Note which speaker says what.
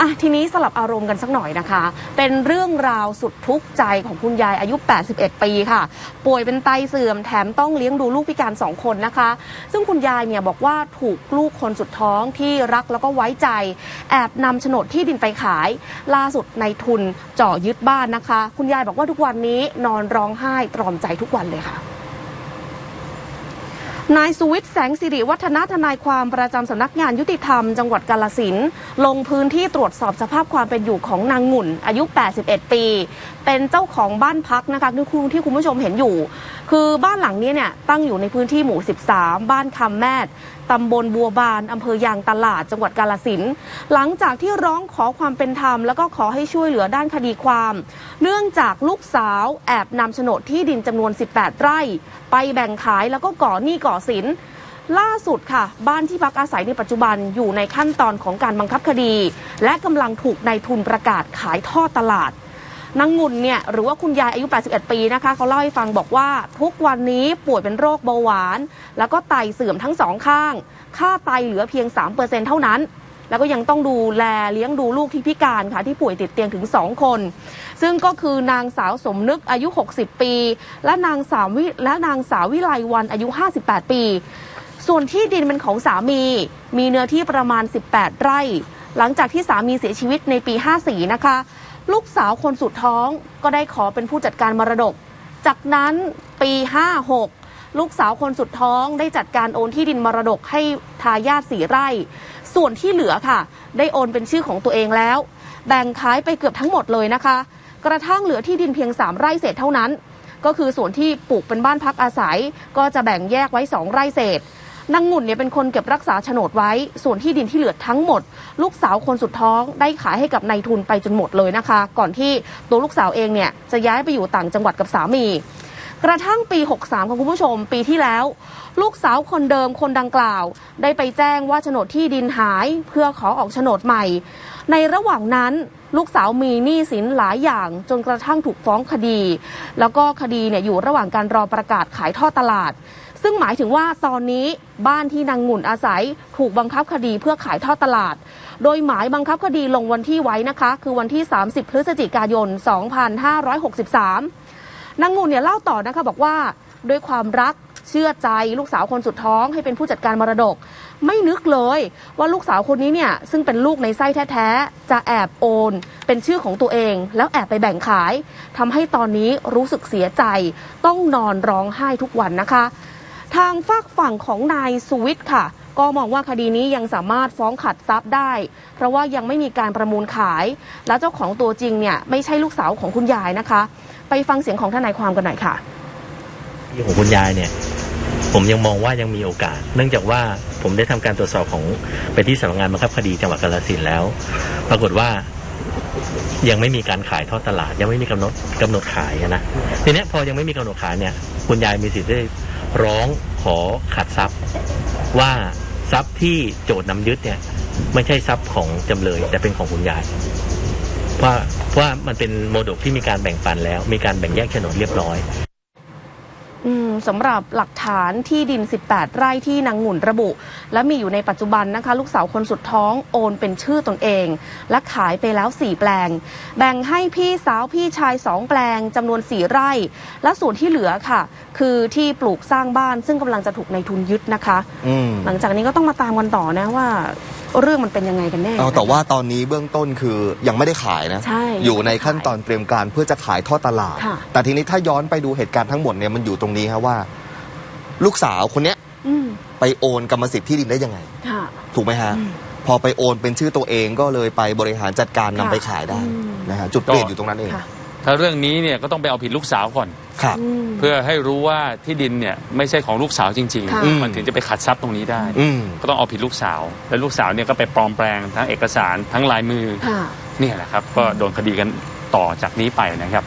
Speaker 1: อะทีนี้สลับอารมณ์กันสักหน่อยนะคะ เป็นเรื่องราวสุดทุกข์ใจของคุณยายอายุ 81 ปีค่ะ ป่วยเป็นไตเสื่อมแถมต้องเลี้ยงดูลูกพิการ 2 คนนะคะ ซึ่งคุณยายเนี่ยบอกว่าถูกลูกคนสุดท้องที่รักแล้วก็ไว้ใจ แอบนำโฉนดที่ดินไปขาย ล่าสุดในทุนเจ่อยึดบ้านนะคะ คุณยายบอกว่าทุกวันนี้นอนร้องไห้ตรอมใจทุกวันเลยค่ะ นายสุวิทย์แสงสิริวัฒนาทนายความประจำสำนักงานยุติธรรมจังหวัดกาลสินลงพื้นที่ตรวจสอบสภาพความเป็นอยู่ของนางหงุ่น อายุ 81 ปี เป็นเจ้าของบ้านพักนะคะที่คุณที่คุณผู้ชมเห็นอยู่ คือบ้านหลังนี้เนี่ยตั้งอยู่ในพื้นที่หมู่ 13 บ้านคำแมดตำบลบัวบานอำเภอยางตลาด จังหวัดกาลสินหลังจากที่ร้องขอความเป็นธรรม แล้วก็ขอให้ช่วยเหลือด้านคดีความ เนื่องจากลูกสาวแอบนำโฉนดที่ดินจำนวน 18 ไร่ ไปแบ่งขายแล้วก็ก่อหนี้ก่อสินล่าสุดค่ะ บ้านที่พักอาศัยในปัจจุบันอยู่ในขั้นตอนของการบังคับคดี และกำลังถูกนายทุนประกาศขายทอดตลาด นางงุ่นเนี่ยหรือว่าคุณยายอายุ 81 ปีนะคะเขาเล่าให้ฟังบอกว่าทุกวันนี้ป่วยเป็นโรคเบาหวาน แล้วก็ไตเสื่อมทั้งสองข้าง ค่าไตเหลือเพียง 3%เท่านั้น แล้วก็ยังต้องดูแลเลี้ยงดูลูกที่พิการค่ะที่ป่วยติดเตียงถึง 2 คน ซึ่งก็คือนางสาวสมนึกอายุ 60 ปี และนางสาววิและนางสาววิไลวันอายุ 58 ปี ส่วนที่ดินเป็นของสามี มีเนื้อที่ประมาณ 18 ไร่หลังจากที่สามีเสียชีวิตในปี 54 นะคะ ลูกสาวคนสุดท้องก็ได้ขอเป็นผู้จัดการมรดก จากนั้นปี 56 ลูกสาวคนสุดท้องได้จัดการโอนที่ดินมรดกให้ทายาทสีไร่ ส่วนที่เหลือค่ะ ได้โอนเป็นชื่อของตัวเองแล้ว แบ่งขายไปเกือบทั้งหมดเลยนะคะ กระทั่งเหลือที่ดินเพียง 3 ไร่เศษเท่านั้น ก็คือส่วนที่ปลูกเป็นบ้านพักอาศัย ก็จะแบ่งแยกไว้ 2 ไร่เศษ นางงุ่นเนี่ยเป็นคนเก็บรักษาโฉนดไว้ ส่วนที่ดินที่เหลือทั้งหมด ลูกสาวคนสุดท้องได้ขายให้กับนายทุนไปจนหมดเลยนะคะ ก่อนที่ตัวลูกสาวเองเนี่ยจะย้ายไปอยู่ต่างจังหวัดกับสามี กระทั่งปี 63ค่ะคุณผู้ชม ปีที่แล้ว ลูกสาวคนเดิมคนดังกล่าว ได้ไปแจ้งว่าโฉนดที่ดินหายเพื่อขอออกโฉนดใหม่ ในระหว่างนั้นลูกสาวมีหนี้สินหลายอย่างจนกระทั่งถูกฟ้องคดี แล้วก็คดีเนี่ยอยู่ระหว่างการรอประกาศขายทอดตลาด ซึ่งหมายถึงว่าตอนนี้บ้านที่นางงุ่นอาศัย ถูกบังคับคดีเพื่อขายทอดตลาด โดยหมายบังคับคดีลงวันที่ไว้นะคะ คือวันที่ 30 พฤศจิกายน 2563 นางงูเนี่ยเล่าต่อนะคะบอกว่าด้วยความรักเชื่อใจลูกสาวคนสุดท้องให้เป็นผู้จัดการมรดก ไม่นึกเลยว่าลูกสาวคนนี้เนี่ยซึ่งเป็นลูกในไส้แท้ๆ จะแอบโอน เป็นชื่อของตัวเอง แล้วแอบไปแบ่งขายทำให้ตอนนี้รู้สึกเสียใจ ต้องนอนร้องไห้ทุกวันนะคะ ทางฝากฝั่งของนายสุวิทย์ค่ะ ก็มองว่าคดีนี้ยังสามารถฟ้องขัดทรัพย์ได้ เพราะว่ายังไม่มีการประมูลขาย และเจ้าของตัวจริงเนี่ยไม่ใช่ลูกสาวของคุณยายนะคะ ไปฟังเสียงของทนายความกันหน่อยค่ะ
Speaker 2: ที่ของคุณยายเนี่ยผมยังมองว่ายังมีโอกาส เนื่องจากว่าผมได้ทำการตรวจสอบของไปที่สำนักงานบังคับคดีจังหวัดกาฬสินแล้ว ปรากฏว่ายังไม่มีการขายทอดตลาด ยังไม่มีกำหนดกำหนดขายนะทีนี้พอยังไม่มีกำหนดขายเนี่ย คุณยายมีสิทธิ์ได้ร้องขอขัดทรัพย์ ว่าทรัพย์ที่โจทย์นำยึดเนี่ย ไม่ใช่ทรัพย์ของจำเลย แต่เป็นของคุณยายเพราะเพราะมันเป็นโมดกที่มีการแบ่งปันแล้ว มีการแบ่งแยกโฉนดเรียบร้อย
Speaker 1: สำหรับหลักฐานที่ดิน 18 ไร่ที่นางหงุ่นระบุ และมีอยู่ในปัจจุบันนะคะ ลูกสาวคนสุดท้องโอนเป็นชื่อตนเอง และขายไปแล้ว 4 แปลง แบ่งให้พี่สาวพี่ชาย 2 แปลงจำนวน 4 ไร่ และส่วนที่เหลือค่ะ คือที่ปลูกสร้างบ้านซึ่งกำลังจะถูกในทุนยึดนะคะ
Speaker 3: อืม
Speaker 1: หลังจากนี้ก็ต้องมาตามกันต่อนะว่า เรื่องมันเป็นยังไงกันแน่
Speaker 3: เอาแต่ว่าตอนนี้เบื้องต้นคือยังไม่ได้ขายนะ
Speaker 1: ใช่
Speaker 3: อยู่ในขั้นตอนเตรียมการเพื่อจะขายทอดตลาด
Speaker 1: ค่ะ
Speaker 3: แต่ทีนี้ถ้าย้อนไปดูเหตุการณ์ทั้งหมดเนี่ยมันอยู่ตรงนี้ครับว่า ลูกสาวคนเนี้ย
Speaker 1: อืม
Speaker 3: ไปโอนกรรมสิทธิ์ที่ดินได้ยังไง
Speaker 1: ค่ะ
Speaker 3: ถูกไหมฮะ
Speaker 1: อืม
Speaker 3: พอไปโอนเป็นชื่อตัวเองก็เลยไปบริหารจัดการนำ
Speaker 1: ค่ะ
Speaker 3: ไปขายได้
Speaker 1: อืม
Speaker 3: นะฮะจุดเปลี่ยนอยู่ตรงนั้นเอง
Speaker 1: ค่ะ
Speaker 4: ถ้าเรื่องนี้เนี่ยก็ต้องไปเอาผิดลูกสาวก่อน
Speaker 3: ครับ
Speaker 1: อืม
Speaker 4: เพื่อให้รู้ว่าที่ดินเนี่ยไม่ใช่ของลูกสาวจริง
Speaker 1: ค่ะ
Speaker 4: ๆ มันถึงจะไปขัดทรัพย์ตรงนี้ได้
Speaker 3: อืม
Speaker 4: ก็ต้องเอาผิดลูกสาว แล้วลูกสาวเนี่ยก็ไปปลอมแปลงทั้งเอกสารทั้งลายมือ
Speaker 1: ค่ะ
Speaker 4: เนี่ยแหละครับ ก็โดนคดีกันต่อจากนี้ไปนะครับ